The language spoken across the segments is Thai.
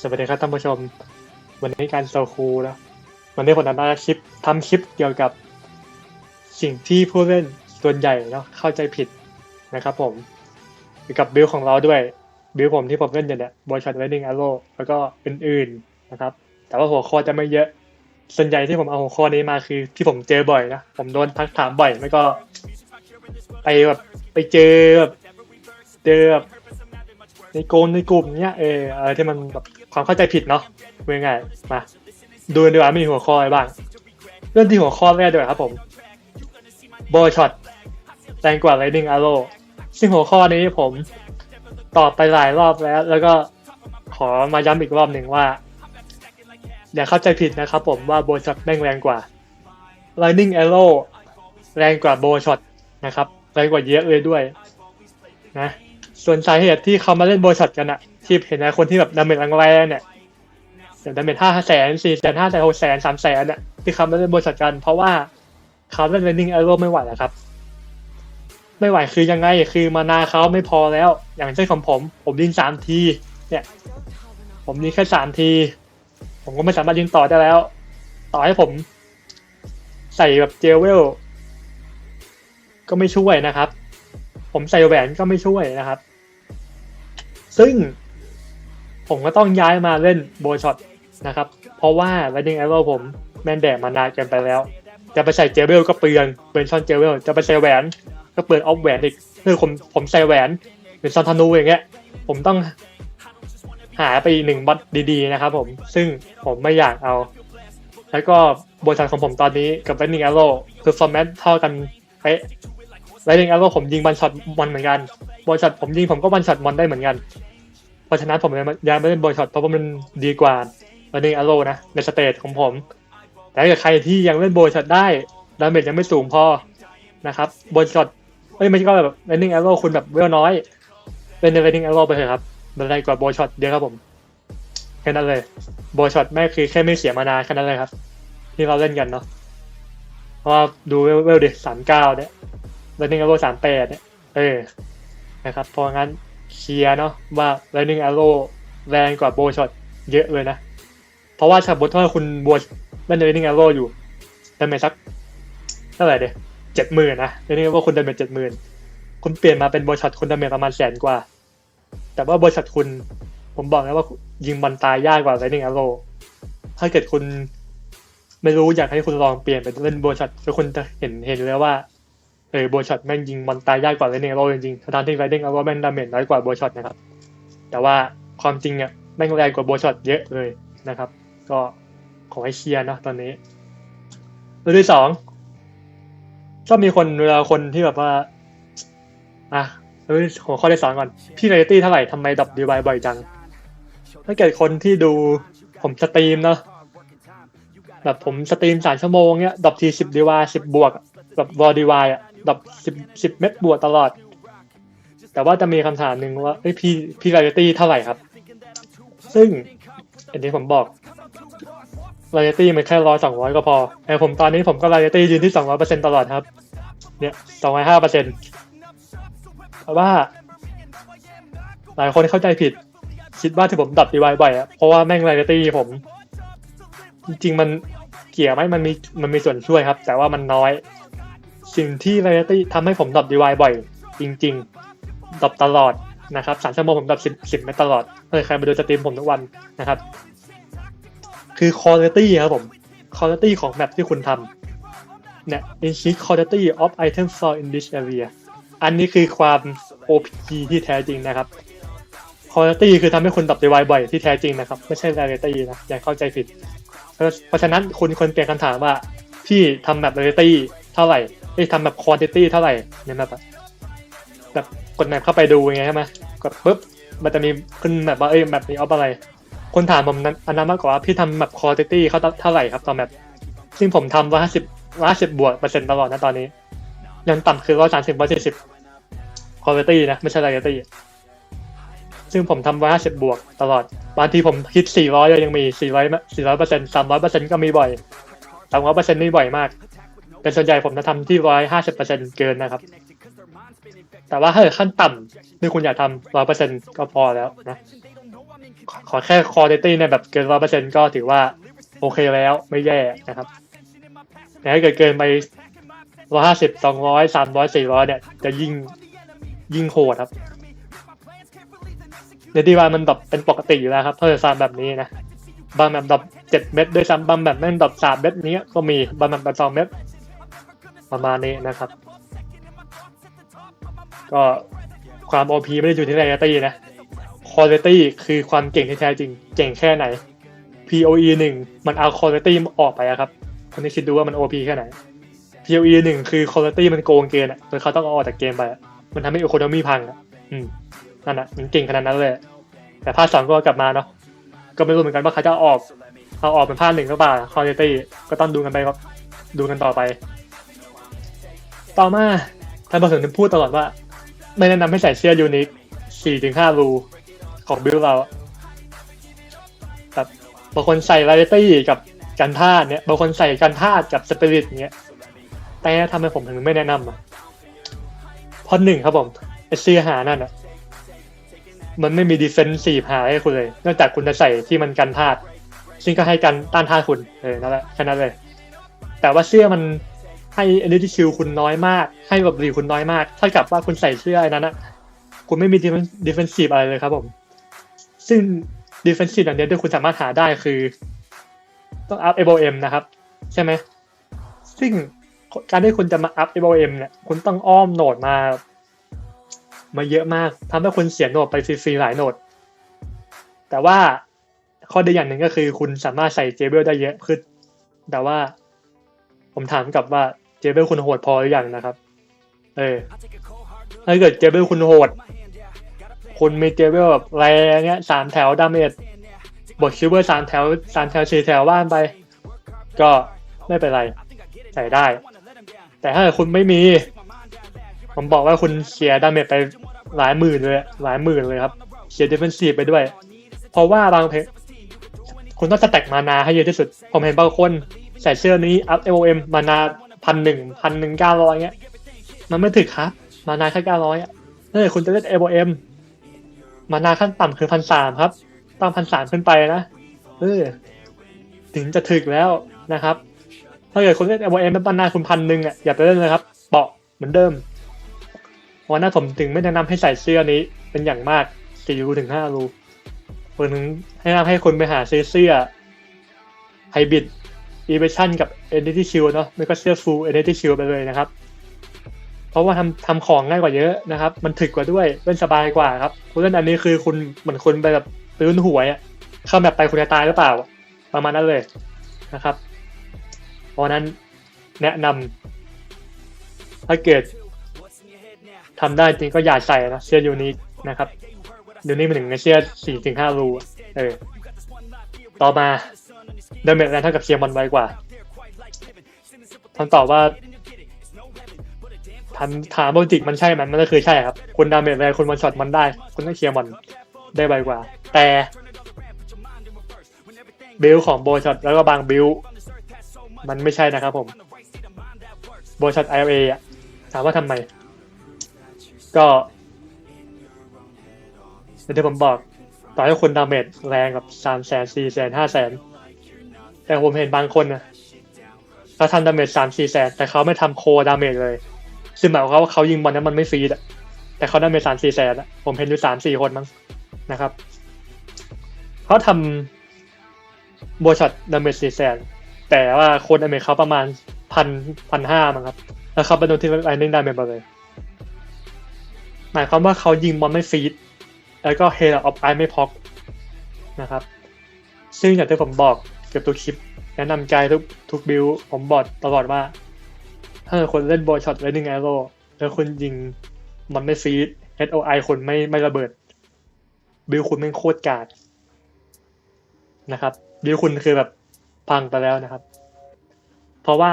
สวัสดีครับท่านผู้ชม วันนี้การโซคูนะวันนี้ผมทำมาคลิปทำคลิปเกี่ยวกับ สิ่งที่ผู้เล่นส่วนใหญ่เนาะเข้าใจผิดนะครับผมเกี่ยวกับบิลของเราด้วย บิลผมที่ผมเล่นอยู่เนี่ยบอชัดไวดิ้งอาร์โแล้วก็อื่นๆนะครับ แต่ว่าหัวข้อจะไม่เยอะ ส่วนใหญ่ที่ผมเอาหัวข้อนี้มาคือ ที่ผมเจอบ่อยนะผมโดนทักถามบ่อยไม่ก็ ไปแบบไปเจอแบบเจอแบบ ในโกนในกลุ่มเนี้ยเอออะไรที่มันแบบความเข้าใจผิดเนาะเป็นไงมาดูดีกว่ามีหัวข้ออะไรบ้าง เริ่มที่หัวข้อแรกด้วยครับผมโบช็อตแรงกว่า Lightning Arrow ซึ่งหัวข้อนี้ผมตอบไปหลายรอบแล้ว แล้วก็ขอมาย้ำอีกรอบหนึ่งว่า อย่าเข้าใจผิดนะครับผมว่าโบช็อตแม่งแรงกว่า Lightning Arrow แรงกว่าโบช็อตนะครับ แรงกว่าเยอะเลยด้วยนะ ส่วนสาเหตุที่เขามาเล่นโบช็อตกันอะที่เห็นนะคนที่แบบดาเมจแรงๆเนี่ยอย่างดาเมจห้าแสนสี่แสนห้าแสนหกแสนสามแสนเนี่ยที่เขามาเล่นโบช็อตกัน เพราะว่าเขาเล่น Lightning Arrow ไม่ไหวแล้วครับ ไม่ไหวคือยังไงคือมานาเขาไม่พอแล้ว อย่างเช่นของผม ผมยิงสามทีเนี่ย ผมยิงแค่สามที ผมก็ไม่สามารถยิงต่อได้แล้ว ต่อให้ผม ใส่แบบเจลเวลก็ไม่ช่วยนะครับ ผมใส่แหวนก็ไม่ช่วยนะครับ ซึ่งผมก็ต้องย้ายมาเล่นโบช็อตนะครับ เพราะว่า Lightning Arrow ผมแม่นแดดมานานเกินไปแล้ว จะไปใส่เจลเวลก็เปลืองเป็นช่อนเจลเวลจะไปใส่แหวนก็เปลืองออฟแหวนอีกคือผมผมใส่แหวนเป็นซอนธนูอย่างเงี้ย ผมต้องหาไปหนึ่งบัตดีๆนะครับผมซึ่งผมไม่อยากเอา แล้วก็บริษัทของผมตอนนี้กับ Lightning Arrow คือฟอร์แมตเท่ากันเป๊ะ Lightning Arrow ผมยิงบันช็อตมอนเหมือนกันบริษัทผมยิงผมก็บันช็อตมอนได้เหมือนกัน เพราะฉะนั้นผมยย้ายมาเล่นบริช็อตเพราะว่ามันดีกว่า Lightning Arrow นะในสเตจของผม แต่ถ้าเกิดใครที่ยังเล่นบริช็อตได้ดาเมจยังไม่สูงพอนะครับบริช็อตเอ้ยไม่ใช่ก็แบบ Lightning Arrow คุณแบบเวลน้อยเล่นใน Lightning Arrow ไปเถอะครับมันแรงกว่าบริช็อตเยอะครับผมแค่นั้นเลยบริช็อตแม่คือแค่ไม่เสียมานาแค่นั้นเลยครับ ที่เราเล่นกันเนาะเพราะว่าดูเวลเวลดิสามเก้าเนี่ย Lightning Arrow สามแปดเนี่ยเออนะครับเพราะงั้นเคลียร์เนาะว่า Lightning Arrow แรงกว่าโบช็อตเยอะเลยนะ เพราะว่าถ้าบทว่าคุณบวเล่น Lightning Arrow อยู่ดาเมจสักเท่าไหร่เดียเจ็ดหมื่นนะ Lightning Arrow คุณดาเมจเจ็ดหมื่นคุณเปลี่ยนมาเป็นโบช็อตคุณดาเมจประมาณแสนกว่า แต่ว่าโบช็อตคุณผมบอกแล้วว่ายิงบอลตายยากกว่า Lightning Arrow ถ้าเกิดคุณไม่รู้อยากให้คุณลองเปลี่ยนไปเล่นโบช็อตแล้วคุณจะเห็นเห็นเลยว่า เออโบช็อตแม่งยิงมันตายยากกว่าเลนเนโรจริงๆทั้งที่ไรเด้งเอาว่าแม่งดาเมจน้อยกว่าโบช็อตนะครับ แต่ว่าความจริงอะแม่งแรงกว่าโบช็อตเยอะเลยนะครับ ก็ขอให้เคลียร์นะตอนนี้เรื่องที่สองก็มีคนเวลาคนที่แบบว่าอะเรื่องหัวข้อที่สองก่อน พี่เรตตี้เท่าไหร่ทำไมดับดีไวบ่อยจัง ถ้าเกิดคนที่ดูผมสตรีมเนาะแบบผมสตรีมสามชั่วโมงเนี้ยดับทีสิบดีวาสิบบวกแบบวอดีวายอะ ดับสิบสิบเม็ดบวกตลอด แต่ว่าจะมีคำถามหนึ่งว่าเอ้ยพี่พี่รตี้เท่าไหร่ครับ ซึ่งอันนี้ผมบอกไรตี้มันแค่ร้อยสองร้อยก็พอแต่ผมตอนนี้ผมก็ไรตี้ยืนที่สองร้อยเปอร์เซ็นตลอดครับ เนี่ยสองร้อยห้าเปอร์เซ็นเพราะว่า หลายคนเข้าใจผิด คิดว่าที่ผมดับดีวายบ่อยอะเพราะว่าแม่งไรตี้ผม จริงๆมันเกี่ยวไหมมันมีมันมีส่วนช่วยครับ แต่ว่ามันน้อย สิ่งที่ไรตี้ทำให้ผมดับดีวายบ่อย จริงๆดับตลอดนะครับสามชั่วโมงผมดับสิบสิบไม่ตลอดเออใครมาดูสตรีมผมทุกวันนะครับ คือคุณภาพครับผมคุณภาพของแมปที่คุณทำเนี่ย increase quality of items for in this area อันนี้คือความ OP ที่แท้จริงนะครับคุณภาพคือทำให้คุณดับดีวายบ่อยที่แท้จริงนะครับ ไม่ใช่ไรตี้นะอย่าเข้าใจผิด เพราะฉะนั้นคุณควรเปลี่ยนคำถามว่าพี่ทำแบบเรตี้เท่าไหร่ ไอ้ทำแบบควอนติตี้เท่าไหร่เนี่ยแบบแบบกดแมปเข้าไปดูไงใช่ไหมกดปุ๊บมันจะมีขึ้นแบบว่าเอ้ยแบบนี้เอาอะไร คนถามผมนั้นอันนั้นมากกว่าพี่ทำแบบควอนติตี้เขาเท่าไหร่ครับตอนแบบซึ่งผมทำร้อยห้าสิบร้อยสิบบวกเปอร์เซ็นต์ตลอดนะตอนนี้ยังต่ำคือร้อยสามสิบร้อยสี่สิบควอนติตี้นะไม่ใช่เรตี้ซึ่งผมทำร้อยห้าสิบบวกตลอดบางทีผมคิดสี่ร้อยยังมีสี่ร้อยสี่ร้อยเปอร์เซ็นต์สามร้อยเปอร์เซ็นต์ก็มีบ่อยสามร้อยเปอร์เซ็นต์นี่บ่อยมาก แต่ส่วนใหญ่ผมจะทำที่ร้อยห้าสิบเปอร์เซ็นต์เกินนะครับ แต่ว่าถ้าเกิดขั้นต่ำที่คุณอยากทำร้อยเปอร์เซ็นต์ก็พอแล้วนะขอขอแค่คุณภาพเนี่ยแบบเกินร้อยเปอร์เซ็นก็ถือว่าโอเคแล้วไม่แย่นะครับแต่ถ้าเกิดเกินไปร้อยห้าสิบสองร้อยสามร้อยสี่ร้อยเนี่ยจะยิ่งยิ่งโหดครับในที่ว่ามันดรอปเป็นปกติอยู่แล้วครับเพราะฟามแบบนี้นะบางแบบดรอปเจ็ดเม็ดด้วยซ้ำบางแบบแม่งดรอปสามเม็ดนี้ก็มีบางแบบดรอปสองเม็ด ประมาณนี้นะครับ ก็ความ OP ไม่ได้อยู่ที่ไรตี้นะ Quality คือความเก่งที่แท้จริง เก่งแค่ไหน POE หนึ่งมันเอา Quality ออกไปอะครับคนนี้คิดดูว่ามัน OP แค่ไหน POE หนึ่งคือ Quality มันโกงเกินอะจนเขาต้องเอาออกจากเกมไป มันทำให้ Economy พังอะอืมนั่นอะมันเก่งขนาดนั้นเลย แต่ภาคสองก็กลับมาเนาะก็ไม่รู้เหมือนกันว่าเขาจะออก เอาออกเป็นภาคหนึ่งหรือเปล่า Quality ก็ต้องดูกันไปครับดูกันต่อไป ต่อมาท่านผู้ชมพูดตลอดว่า ไม่แนะนำให้ใส่เสื้อยูนิคสี่ถึงห้ารูของบิลเราแบบบางคนใส่ไรตี้กับกันธาตุเนี่ยบางคนใส่กันธาตุกับสปิริตเนี้ยแต่ทำไมผมถึงไม่แนะนำอะเพราะหนึ่งครับผมไอเสื้อหานั่นอะมันไม่มีดีเฟนซีฟหาให้คุณเลยนอกจากคุณจะใส่ที่มันกันธาตุซึ่งก็ให้กันต้านธาตุคุณเออนั่นแหละแค่นั้นเลย แต่ว่าเสื้อมัน ให้ energy shield คุณน้อยมาก ให้แบบรีคุณน้อยมากเท่ากับว่าคุณใส่เสื้อไอ้นั้นนะคุณไม่มี defensive อะไรเลยครับผม ซึ่ง defensive อันเนี้ยที่คุณสามารถหาได้คือ ต้อง up ABM นะครับ ใช่ไหม ซึ่งการที่คุณจะมา up ABM เนี่ย คุณต้องอ้อมโหนดมา มาเยอะมากทำให้คุณเสียโหนดไปฟรีๆหลายโหนด แต่ว่าข้อดีอย่างหนึ่งก็คือคุณสามารถใส่เจเบลได้เยอะขึ้นแต่ว่าผมถามกลับว่า เจเบลคุณโหดพอหรือยังนะครับ เออ ถ้าเกิดเจเบลคุณโหด คุณมีเจเบลแบบแรงเงี้ยสามแถวดาเมจบทคิวเบอร์สามแถวสามแถวสี่แถวว่านไป ก็ไม่เป็นไร ใส่ได้ แต่ถ้าคุณไม่มี ผมบอกว่าคุณเสียดาเมจไปหลายหมื่นเลย หลายหมื่นเลยครับ เสียเดฟเฟนซีฟไปด้วย เพราะว่าบางเพคุณต้องสแต็กมานาให้เยอะที่สุด ผมเห็นบางคนใส่เสื้อนี้อัพเอเอ็มมานา พันหนึ่งพันหนึ่งเก้าร้อยเงี้ย มันไม่ถึกครับ มานาแค่เก้าร้อยอะเฮ้ยคุณจะเล่นเอโบเอ็มมานาขั้นต่ำคือพันสามครับต้องพันสามขึ้นไปนะเออถึงจะถึกแล้วนะครับ ถ้าเกิดคุณเล่นเอโบเอ็มเป็นมานาคุณพันหนึ่งอะอย่าไปเล่นเลยครับเปาะเหมือนเดิมวันนั้นผมถึงไม่แนะนำให้ใส่เสื้อนี้เป็นอย่างมากสี่รูถึงห้ารูผมถึงให้แนะนำให้คุณไปหาซื้อเสื้อไฮบริด อีเวชั่นกับ Entity Shield เนาะไม่ก็เสื้อ Full Entity Shield ไปเลยนะครับ เพราะว่าทำทำของง่ายกว่าเยอะนะครับ มันถึกกว่าด้วยเล่นสบายกว่าครับคุณเล่นอันนี้คือคุณเหมือนคุณไปแบบตื้นหวยอะเข้าแบบไปคุณจะตายหรือเปล่า ประมาณนั้นเลยนะครับ เพราะนั้นแนะนำถ้าเกิดทำได้จริงก็อย่าใส่นะเสื้อยูนิคนะครับยูนิคเป็นหนึ่งในเสื้อสี่ถึงห้ารูเออต่อมา ดาเมจแรงเท่ากับเชียร์มอนไวกว่าคำตอบว่าทันถามโลจิกมันใช่ไหมมันก็คือใช่ครับ คุณดาเมจแรงคุณวันช็อตมันได้ คุณต้องเคลียร์มอนได้ไวกว่า แต่บิลของโบช็อตแล้วก็บางบิลมันไม่ใช่นะครับผมโบช็อตไอเออะถามว่าทำไม ก็ที่ผมบอก ต่อให้คุณดาเมจแรงกับสามแสนสี่แสนห้าแสน แต่ผมเห็นบางคนนะเขาทำดาเมจสามสี่แสนแต่เขาไม่ทำโคดาเมจเลยซึ่งหมายความว่าเขายิงบอลนั้นมันไม่ฟรีดอะแต่เขาดาเมจสามสี่แสนอะผมเห็นอยู่สามสี่คนมั้งนะครับเขาทำโบช็อตดาเมจสี่แสนแต่ว่าโคนดาเมจเขาประมาณพันพันห้ามั้งครับ แล้วเขาไปโดนที่ไลนิ่งดาเมจไปเลยหมายความว่าเขายิงบอลไม่ฟรีด แล้วก็เฮลออฟไอไม่พอกนะครับ ซึ่งอย่างที่ผมบอก กือบทุกคลิป แนะนำใจทุกทุกบิลผมบอกตลอดว่า ถ้าคนเล่นบอลช็อตไลนิ่งแอโร่แล้วคุณยิงมันไม่ฟีด HOI คุณไม่ไม่ระเบิด บิลคุณไม่โคตรกาดนะครับ บิลคุณคือแบบพังไปแล้วนะครับ เพราะว่า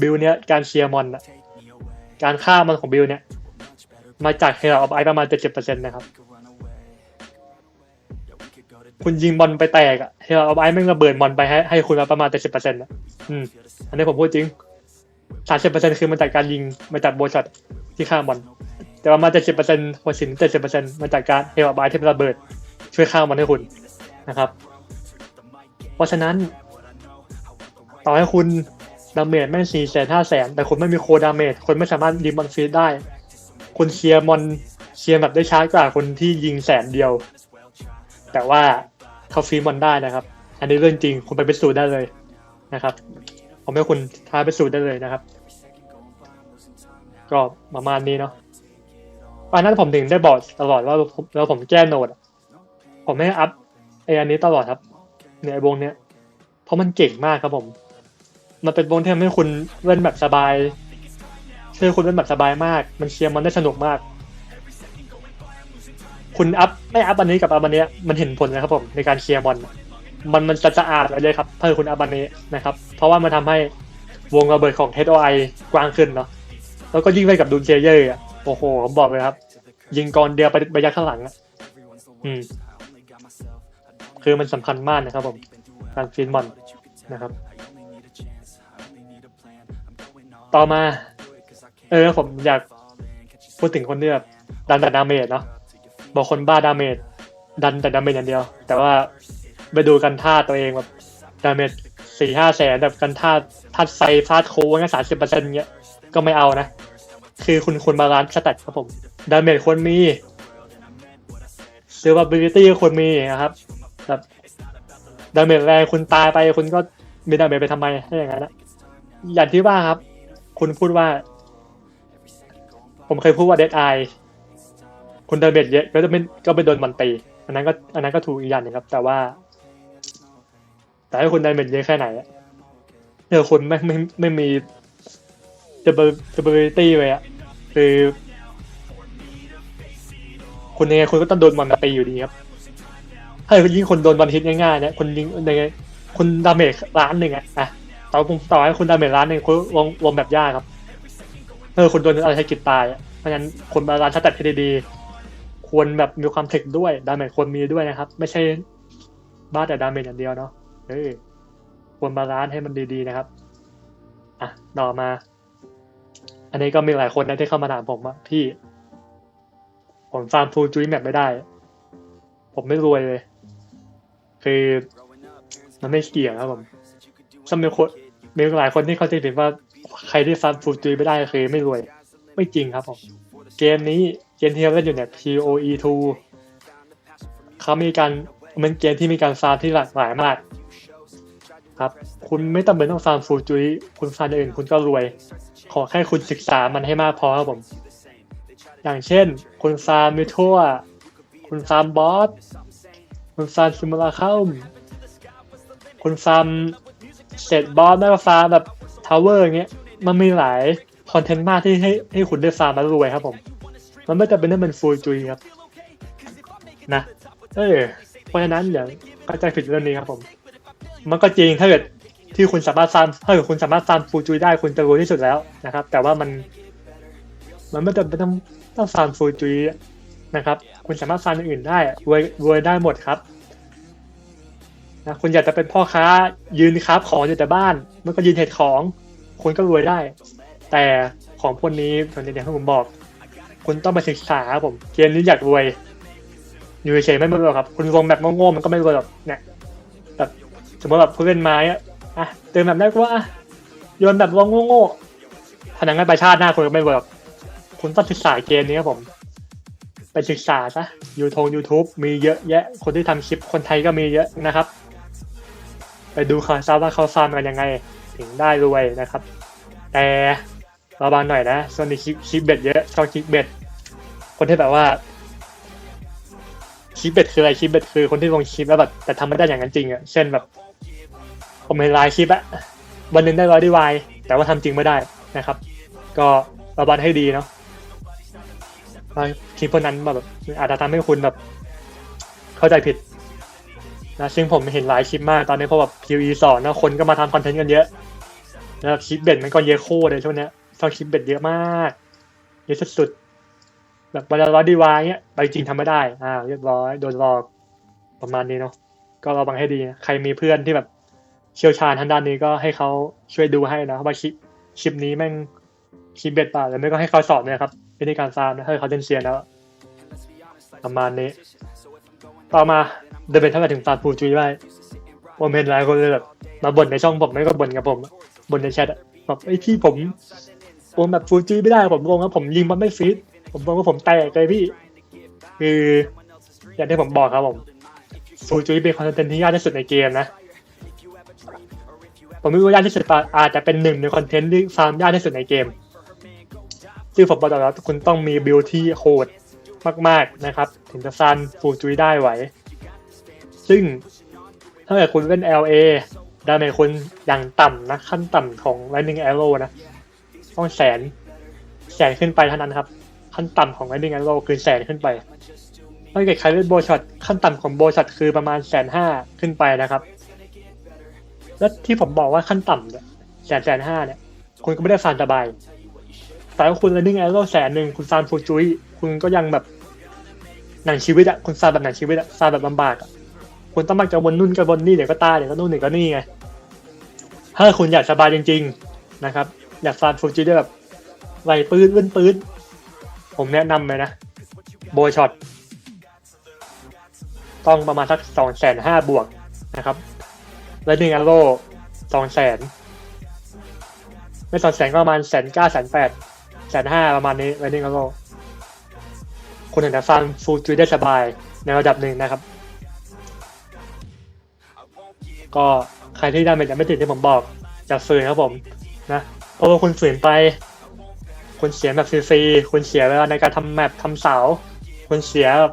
บิลเนี้ยการเชียร์มอนอะการฆ่ามันของบิลเนี้ยมาจากเฮลออฟไอประมาณเจ็ดสิบเปอร์เซ็นต์นะครับ คุณยิงบอลไปแตกอะเฮลออฟไอแม่งระเบิดบอลไปให้ให้คุณมาประมาณเจ็ดสิบเปอร์เซ็นต์ะอืมอันนี้ผมพูดจริงสามสิบเปอร์เซ็นต์คือมาจากการยิงมาจากโบช็อตที่ฆ่าบอลแต่ประมาณเจ็ดสิบเปอร์เซ็นต์หัวสินเจ็ดสิบเปอร์เซ็นต์มาจากการเฮลออฟไอที่ระเบิด ช่วยฆ่ามันให้คุณนะครับ เพราะฉะนั้น ต่อให้คุณดาเมจแม่งสี่แสนห้าแสนแต่คุณไม่มีโคดาเมจคนไม่สามารถยิงมอนฟีดได้คุณเคลียร์มอนเคลียร์แบบได้ช้ากว่าคนที่ยิงแสนเดียว แต่ว่า เขาฟรีมอนได้นะครับ อันนี้เรื่องจริงคุณไปพิสูจน์ได้เลยนะครับ ผมให้คุณท้าพิสูจน์ได้เลยนะครับ ก็ประมาณนี้เนาะอันนั้นผมถึงได้บอกตลอดว่าเราผมแก้โนดผมไม่อัพไออันนี้ตลอดครับเนี่ยไอวงเนี้ยเพราะมันเก่งมากครับผม มันเป็นวงที่ทำให้คุณเล่นแบบสบายช่วยคุณเล่นแบบสบายมาก มันเคลียร์มันได้สนุกมาก คุณอัพไม่อัพอันนี้กับอัพอันนี้มันเห็นผลนะครับผมในการเคลียร์บอลมันมันจะสะอาดเลยครับถ้าคุณอัพอันนี้นะครับ เพราะว่ามันทำให้วงระเบิดของ HOI กว้างขึ้นเนาะแล้วก็ยิ่งไปกับดูนเชเยอร์อะโอ้โหผมบอกเลยครับ ยิงกรเดียวไปไปยัดข้างหลังอะอืมคือมันสำคัญมากนะครับผมการฟีนบอลนะครับ ต่อมา เออผมอยากพูดถึงคนที่แบบดันแต่ดาเมจเนาะ บอกคนบ้าดาเมจดันแต่ดาเมจอย่างเดียว แต่ว่าไปดูกันท่าตัวเองแบบดาเมจสี่ห้าแสนแบบกันท่าทัดไฟฟาดโค้งสามสิบเปอร์เซ็นต์เงี้ยก็ไม่เอานะ คือคุณควรบาลานซ์สแตทครับผมดาเมจควรมีเซอร์ a บิลิตี้ควรมีนะครับแบบดาเมจแรงคุณตายไปคุณก็มีดาเมจไปทำไมถ้าอย่างนั้นนะอย่างที่ว่าครับ คุณพูดว่า ผมเคยพูดว่าเดดไอ คุณดาเมจเยอะก็จะไม่ก็ไปโดนมันตีอันนั้นก็อันนั้นก็ถูกอีกอย่างหนึงครับ แต่ว่า แต่ให้คุณดาเมจเยอะแค่ไหนอะเออคุณไม่ไม่ไม่มี stability เลยอะคือคุณยังไงคุณก็ต้องโดนมันตีอยู่ดีครับถ้ายิ่งคนโดนวันฮิตง่ายๆเนี่ยคุณยิงยังไงคุณดาเมจล้านหนึ่งอะอะต่อผมต่อให้คุณดาเมจล้านหนึ่งคุณลงลงแบบยากครับเออคุณโดนอะไรให้กิดตายอะเพราะฉะนั้นคนบาลานซ์สแตทให้ดีๆ ควรแบบมีความเทคด้วยดาเมจควรมีด้วยนะครับ ไม่ใช่บ้าแต่ดาเมจอย่างเดียวเนาะเออควรบาลานซ์ให้มันดีๆนะครับอะต่อมา อันนี้ก็มีหลายคนนะที่เข้ามาถามผมว่าพี่ผมฟาร์มฟูลจุยแมปไม่ได้ ผมไม่รวยเลย คือมันไม่เกี่ยวครับผมสมัยคนมีหลายคนที่เขาใจผิดว่าใครที่ฟาร์มฟูลจุยไม่ได้คือไม่รวย ไม่จริงครับผม เกมนี้เกมที่เราเล่นอยู่เนี่ย POE 2เขามีการมันเกมที่มีการฟาร์ที่หลากหลายมาก ครับ คุณไม่จำเป็นต้องฟาร์ฟูจุยคุณฟาร์อย่างอื่นคุณก็รวย ขอแค่คุณศึกษามันให้มากพอครับผม อย่างเช่น คุณฟาร์มิทัวคุณฟาร์บอสคุณฟาร์ซิมูลาเข้าคุณฟาร์เสร็จบอสไม่ก็ฟาร์แบบทาวเวอร์อย่างเงี้ยมันมีหลายคอนเทนต์มากที่ให้ให้คุณได้ฟาร์มแล้วรวยครับผม มันไม่จำเป็นต้องเป็นฟูจุยครับ นะ เออเพราะฉะนั้นอย่าเข้าใจผิดเรื่องนี้ครับผม มันก็จริงถ้าเกิดที่คุณสามารถฟาร์มถ้าเกิดคุณสามารถฟาร์มฟูจุยได้คุณจะรวยที่สุดแล้วนะครับ แต่ว่ามัน มันไม่จำเป็นต้องต้องฟาร์มฟูจุยนะครับ คุณสามารถฟาร์มอย่างอื่นได้รวยรวยได้หมดครับนะคุณอยากจะเป็นพ่อค้ายืนครับของอยู่แต่บ้าน มันก็ยืนเห็ดของ คุณก็รวยได้ แต่ของพวกนี้ตอนนี้อย่ที่ผมบอก คุณต้องไปศึกษาครับผมเกมนี้อยากรวย อยู่เฉยไม่รวยหรอกครับ คุณลงแบบโง่ๆมันก็ไม่รวยหรอกเนี่ยแบบสมมติแบบคุณเล่นไม้อะอะเติมแบบได้ก็ว่าโยนแบบลงโง่ๆพนังงานไปชาติหน้าคุณก็ไม่รวยหรอกคุณต้องศึกษาเกมนี้ครับผม ไปศึกษาซะยูทงยูทูบมีเยอะแยะ คนที่ทำคลิปคนไทยก็มีเยอะนะครับ ไปดูเขาทราบว่าเขาฟาร์มกันยังไง ถึงได้รวยนะครับ แต่ ระวังหน่อยนะช่วงนี้คลิปคลิปเบ็ดเยอะชอบคลิปเบ็ดคนที่แบบว่าคลิปเบ็ดคืออะไรคลิปเบ็ดคือคนที่ลงคลิปแล้วแบบแต่ทำไม่ได้อย่างนั้นจริงอะเช่นแบบผมเห็นไลน์คลิปอะวันหนึ่งได้ร้อยดีวายแต่ว่าทำจริงไม่ได้นะครับ ก็ระวังให้ดีเนาะคลิปพวกนั้นแบบอาจจะทำให้คุณแบบ เข้าใจผิดนะซึ่งผมเห็นหลายคลิปมากตอนนี้พราะแบบ QE สอนนะคนก็มาทำคอนเทนต์กันเยอะแล้วคลิปเบ็ดมันก็เยอะโคตรเลยช่วงเนี้ย ชอบคลิปเบ็ดเยอะมากเยอะสุดๆแบบวันละร้อยดีวายเนี้ยไปจริงทำไม่ได้ อ่า เรียบร้อยโดนหลอกประมาณนี้เนาะก็ระวังให้ดีนะใครมีเพื่อนที่แบบเชี่ยวชาญทางด้านนี้ก็ให้เขาช่วยดูให้นะว่าคลิปคลิปนี้แม่งคลิปเบ็ดป่ะหรือไม่ก็ให้เขาสอนเนี่ยครับวิธีการฟาร์มนะให้เขาเล่นเซียนแล้วประมาณนี้ ต่อมาเดินไปทำไมถึงฟาดฟูจุยได้ผมเห็นหลายคนเลยแบบมาบ่นในช่องผมไม่ก็บ่นกับผมบ่นในแชทแบบไอ้ยพี่ผม ผมแบบฟูจุยไม่ได้ผมงงว่าผมยิงมันไม่ฟิตผมมองว่าผมแตกเลยพี่ คืออย่างที่ผมบอกครับผมฟูจุยเป็นคอนเทนต์ที่ยากที่สุดในเกมนะผมไม่รู้ว่ายากที่สุดปอาจจะเป็นหนึ่งในคอนเทนต์ที่ฟาร์มยากที่สุดในเกมซึ่งผมบอกแล้วคุณต้องมีบิลที่โหดมาก ๆนะครับ ถึงจะซันฟูจุยได้ไหว ซึ่งถ้าเกิดคุณเล่น LA ดาเมจคุณอย่างต่ำนะ ขั้นต่ำของ Lightning Arrow นะ ต้องแสน แสนขึ้นไปเท่านั้นครับ ขั้นต่ำของ Lightning Arrow คือแสนขึ้นไปถ้าเกิดใครเล่นโบช็อตขั้นต่ำของโบช็อตคือประมาณแสนห้าขึ้นไปนะครับ แล้วที่ผมบอกว่าขั้นต่ำเนี่ยแสนแสนห้าเนี่ย คุณก็ไม่ได้ฟาร์มสบายแต่ว่าคุณ Lightning Arrow แสนหนึ่งคุณฟาร์มฟูจุยคุณก็ยังแบบหนังชีวิตอะคุณฟาร์มแบบหนังชีวิตอะฟาร์มแบบลำบากอะคุณต้องมักจะวนนู่นกับวนนี่เดี๋ยวก็ตายเดี๋ยวก็นู่นเดี๋ยวก็นี่ไง ถ้าคุณอยากสบายจริง ๆนะครับ อยากฟาร์มฟูจิได้แบบไหลปื้นปื้นปืนผมแนะนำเลยนะ โบช็อต ต้องประมาณสักสองแสนห้าบวกนะครับ แล้วหนึ่งอันโลสองแสนไม่สองแสนก็ประมาณแสนเก้าแสนแปดแสนห้าประมาณนี้แล้วหนึ่งอันโลคุณถึงจะฟาร์มฟูจิได้สบายในระดับหนึ่งนะครับ ก็ใครที่ได้เป็นยังไม่ติดที่ผมบอกจะฝืนครับผมนะ ราะว่าคุณฝืนไป คุณเสียแบบฟรีๆคุณเสียเวลาในการทำแมปทำเสา คุณเสียแบบ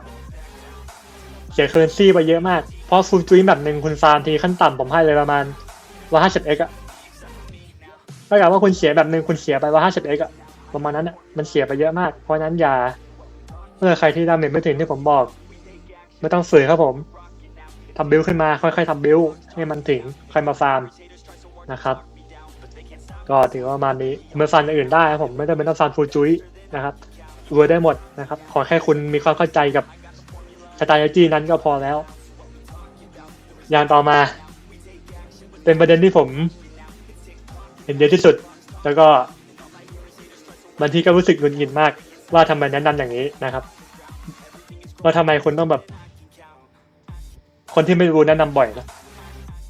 เสียเคอร์เรนซีไปเยอะมาก เพราะฟูลจุยแบบหนึ่งคุณฟาร์มทีขั้นต่ำผมให้เลยประมาณร้อยห้าสิบเอ็กอะถ้าเกิดว่าคุณเสียแบบหนึ่งคุณเสียไปร้อยห้าสิบเอ็กอะประมาณนั้นอะมันเสียไปเยอะมาก เพราะฉะนั้นอย่าเมื่อใครที่ดาเมจไม่ถึงที่ผมบอก ไม่ต้องฝืนครับผมทำบิลขึ้นมาค่อยๆทำบิลให้มันถึงค่อยมาฟาร์มนะครับ ก็ถือว่าประมาณนี้เมอฟาร์มอย่างอื่นได้ครับผมไม่จำเป็นต้องฟาร์มฟูจุยนะครับรวยได้หมดนะครับ ขอแค่คุณมีความเข้าใจกับสไตล์จีนั้นก็พอแล้ว อย่างต่อมา เป็นประเด็นที่ผม เห็นเยอะที่สุด แล้วก็บางทีก็รู้สึกหงุดหงิดมาก ว่าทำไมแนะนำอย่างนี้นะครับว่าทำไมคุณต้องแบบ คนที่ไม่รู้แนะนำบ่อยนะ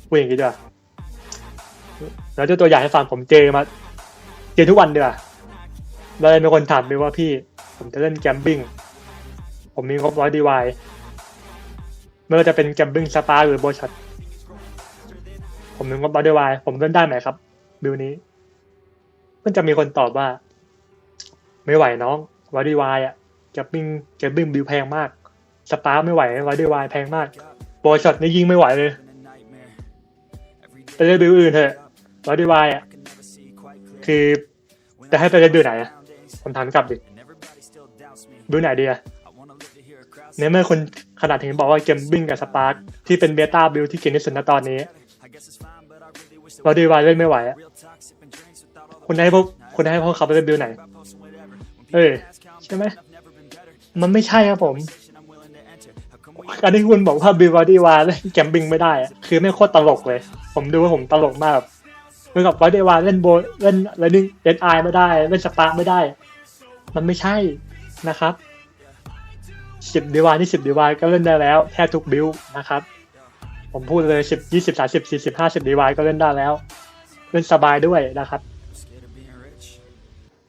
พูดอย่างนี้ดีกว่า แล้วจ้าตัวอย่างให้ฟังผมเจอมา เจอทุกวันเดีกว่าแล้วเลยมีคนถามไปว่าพี่ผมจะเล่นแกมบิ้งผมมีงบร้อยดีวายไม่ว่าจะเป็นแกมบิ้งสปาหรือโบชัดผมมีงบร้อยดีวายผมเล่นได้ไหมครับบิลนี้มันจะมีคนตอบว่า ไม่ไหวน้องร้อยดีวายอะแกมบิ้งแกมบิ้งบิลแพงมากสปาไม่ไหวร้อยดีวายแพงมากโบช็อตนี่ยิ่งไม่ไหวเลยไปเล่นบิลอื่นเถอะ ร้อยดีวายอะคือจะให้ไปเล่นบิลไหนอะผมถามกลับดิบิลไหนดีอะในเมื่อคนขนาดถึงบอกว่าเกมบิ้งกับสปาร์คที่เป็นเบต้าบิลที่เก่งที่สุดณตอนนี้เร้อยดีวายเล่นไม่ไหวอะคุณให้พวกคุณให้พวกเขาไปเล่นบิลไหน เออใช่ไหมมันไม่ใช่ครับผมการที่คุณบอกว่าบิวอดี้วาเล่นแกมบิงไม่ได้ คือไม่โคตรตลกเลย ผมดูว่าผมตลกมาก เหมือนกับบอดี้วาเล่นโบเล่นอะไรนี่เอสไอไม่ได้ เล่นสปาไม่ได้ มันไม่ใช่นะครับสิบดีวานี่สิบดีวาก็เล่นได้แล้วแทบทุกบิวนะครับผมพูดเลยสิบยี่สิบสามสิบสี่สิบห้าสิบดีวาก็เล่นได้แล้ว เล่นสบายด้วยนะครับ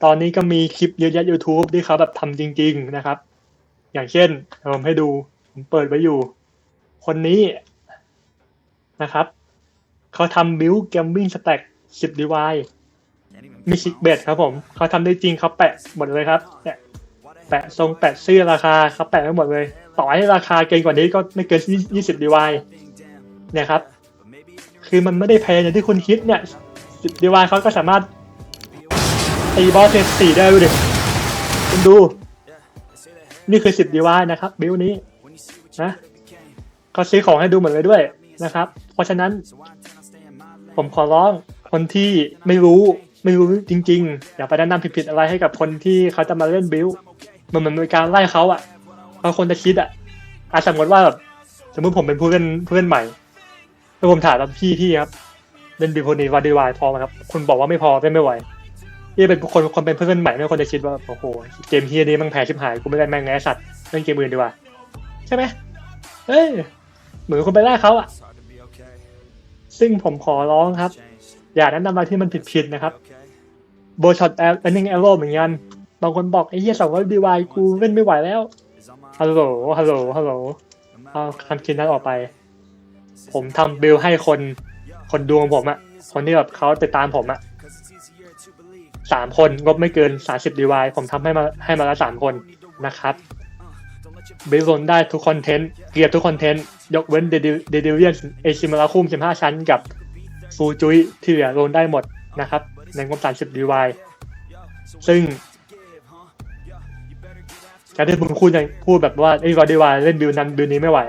ตอนนี้ก็มีคลิปเยอะแยะ YouTube ที่เขาแบบทำจริง ๆนะครับ อย่างเช่นผมให้ดู ผมเปิดไว้อยู่ คนนี้นะครับ เขาทำบิวเกมมิ่งสแต็ก สิบดีวายมีชิกเบดครับผมเขาทำได้จริงเขาแปะหมดเลยครับเนี่ยแปะทรงแปะเสื้อราคาเขาแปะไว้หมดเลย ต่อให้ราคาเกินกว่านี้ก็ไม่เกินยี่สิบดีวายเนี่ยครับ คือมันไม่ได้แพงอย่างที่คุณคิดเนี่ยสิบดีวายเขาก็สามารถตีบอสเซนสี่ได้ดูดิคุณดู นี่คือสิบดีวายนะครับ บิวนี้นะก็ซื้อของให้ดูหมดเลยด้วยนะครับ เพราะฉะนั้น ผมขอร้อง คนที่ไม่รู้ไม่รู้จริง ๆ อย่าไปแนะนำผิดๆอะไรให้กับคนที่เขาจะมาเล่นบิวมันเหมือนเป็นการไล่เขาอะบางคนจะคิดอะอาสมมติว่าแบบสมมติผมเป็นผู้เล่นผู้เล่นใหม่แล้วผมถามพี่พี่ครับเล่นบิวคนนี้วาดีวายพอไหมครับคุณบอกว่าไม่พอเล่นไม่ไหวที่เป็นคนคนเป็นผู้เล่นใหม่ไม่คนจะคิดว่าโอ้โหเกมเฮียนี้มันแพ้ชิบหายกูไม่ได้แม่งไงสัตว์เล่นเกมอื่นดีกว่าใช่ไหมเฮ้ยเหมือนคุณไปไล่เขาอะซึ่งผมขอร้องครับ อย่าแนะนำอะไรที่มันผิดๆนะครับโบช็อตแอลนิงแอโร่เหมือนกันบางคนบอกไอ้เหี้ยสองร้อยดีวายกูเล่นไม่ไหวแล้วฮัลโหลฮัลโหลฮัลโหลเอาคำคิดนั้นออกไป ผมทำบิลให้คนคนดวงผมอะคนที่แบบเขาติดตามผมอะสามคนงบไม่เกินสาสิบดีวายผมทำให้มาให้มาละสามคนนะครับบิลโซนได้ทุกคอนเทนต์เกียรทุกคอนเทนต์ยกเว้นเดดิเวียนเอชิมาราคุมสิบห้าชั้นกับ ฟูจุยที่เหลือโลนได้หมดนะครับในงบสามสิบดีวายซึ่งการที่ผมพูดอย่างพูดแบบว่าไอ้วอดีวายเล่นบิลนั้นบิลนี้ไม่ไหว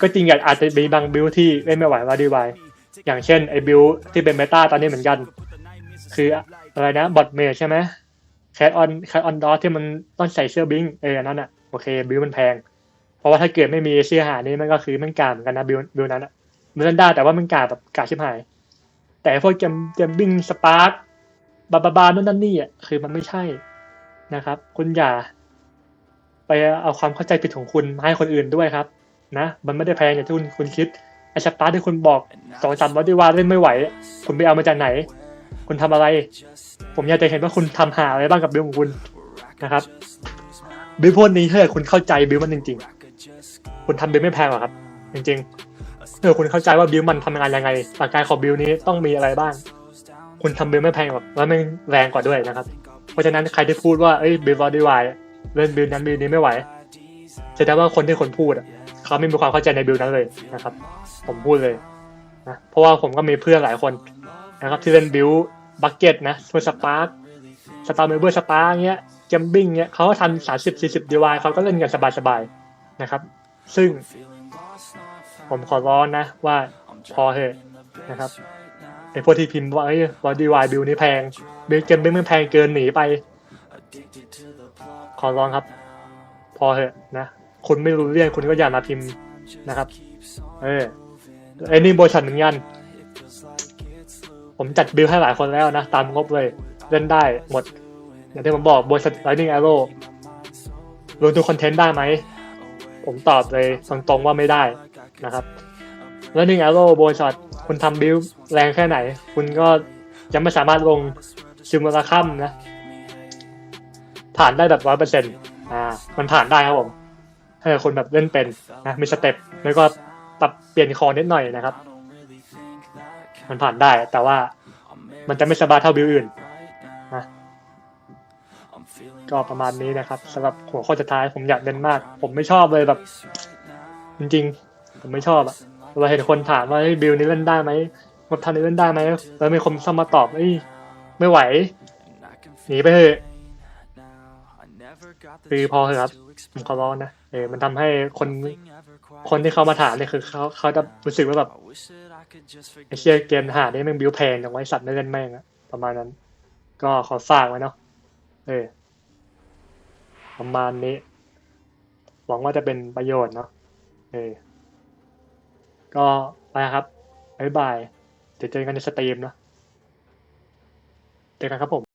ก็จริงอย่างอาจจะมีบางบิลที่เล่นไม่ไหววอดีวายอย่างเช่นไอ้บิลที่เป็นเมตาตอนนี้เหมือนกัน คืออะไรนะบอทเมจใช่ไหมแคทออนแคทออนดอที่มันต้องใส่เสื้อบิงเออนนั้นอะโอเคบิลมันแพง เพราะว่าถ้าเกิดไม่มีเสื้อหานี้มันก็คือมันกามกันนะบิลบิลนั้นอะ มันเล่นด้แต่ว่ามันกาแบบกาชิบหาย แต่พวกเกมเกมบิงสปาร์คบาบาบาโน่นนั่นนี่อะคือมันไม่ใช่นะครับ คุณอย่า ไปเอาความเข้าใจผิดของคุณมาให้คนอื่นด้วยครับ นะ มันไม่ได้แพงอย่างที่คุณคุณคิดไอสปาร์ที่คุณบอกสองสามร้อยดีวาเล่นไม่ไหว คุณไปเอามาจากไหน คุณทำอะไร ผมอยากจะเห็นว่าคุณทำหาอะไรบ้างกับบิลของคุณนะครับบิลพวกนี้ถ้าเกิดคุณเข้าใจบิลมันจริง ๆ คุณทำบิลไม่แพงหรอกครับ จริง ๆ ถ้าคุณเข้าใจว่าบิลมันทำงานยังไงหลักการของบิลนี้ต้องมีอะไรบ้าง คุณทำบิลไม่แพงหรอกแล้วมันแรงกว่าด้วยนะครับ เพราะฉะนั้นใครที่พูดว่าเอ้ยบิลบอดี้วายเล่นบิลนั้นบิลนี้ไม่ไหวแสดงว่าคนที่คนพูดเขาไม่มีความเข้าใจในบิลนั้นเลยนะครับ ผมพูดเลยนะเพราะว่าผมก็มีเพื่อนหลายคนนะครับที่เล่นบิลบักเก็ตนะตัวสปาร์คสตาร์เมเบอร์สปาร์เงี้ยเกมบิ้งเงี้ยเขาก็ทำสามสิบสี่สิบดีวายเขาก็เล่นกันสบายๆนะครับ ซึ่ง ผมขอร้อนนะว่าพอเถอะนะครับไอพวกที่พิมพ์ว่าเอ้บอดี้วายบิลนี้แพงบิลเกมบิ้งมันแพงเกินหนีไป ขอร้องครับ พอเถอะนะคุณไม่รู้เรื่องคุณก็อย่ามาพิมพ์นะครับ เออไอ้นี่โบชันหมือนกัน ผมจัดบิลให้หลายคนแล้วนะ ตามงบเลย เล่นได้หมด อย่างที่ผมบอกโบชันไลนิ่งแอโร่รวมทุกคอนเทนต์ได้ไหม ผมตอบเลยตรงๆว่าไม่ได้ นะครับ แล้วหนิ่งแอโร่โบชันคุณทำบิลแรงแค่ไหน คุณก็ยังไม่สามารถลงซิมูลาคัมนะ ผ่านได้แบบร้อยเปอร์เซ็นต์อ่ามันผ่านได้ครับผมถ้าคนแบบเล่นเป็นนะมีสเต็ปแล้วก็ปรับเปลี่ยนคอนิดหน่อยนะครับ มันผ่านได้แต่ว่ามันจะไม่สบายเท่าบิวอื่นนะก็ประมาณนี้นะครับสำหรับหัวข้อสุดท้ายผมอยากเน้นมาก ผมไม่ชอบเลยแบบ จริงๆ ผมไม่ชอบอะเราเห็นคนถามว่าบิวนี้เล่นได้ไหมงบทันนี้เล่นได้ไหมแล้วมีคนเข้ามาตอบเอ้ไม่ไหวหนีไปเถอะคือพอเถอะครับผมขอร้องนะเออมันทำให้คนคนที่เขามาถามเนี่ยคือเขาเขาจะรู้สึกว่าแบบไอเชียเกมหานี่แม่งบิวแพงจังไว้สัตว์ไม่เล่นแม่งอะประมาณนั้น ก็ขอฝากไว้เนาะเออประมาณนี้ หวังว่าจะเป็นประโยชน์เนาะเออ ก็ไปครับบ๊ายบาย เดี๋ยวเจอกันในสตรีมนะ เจอกันครับผม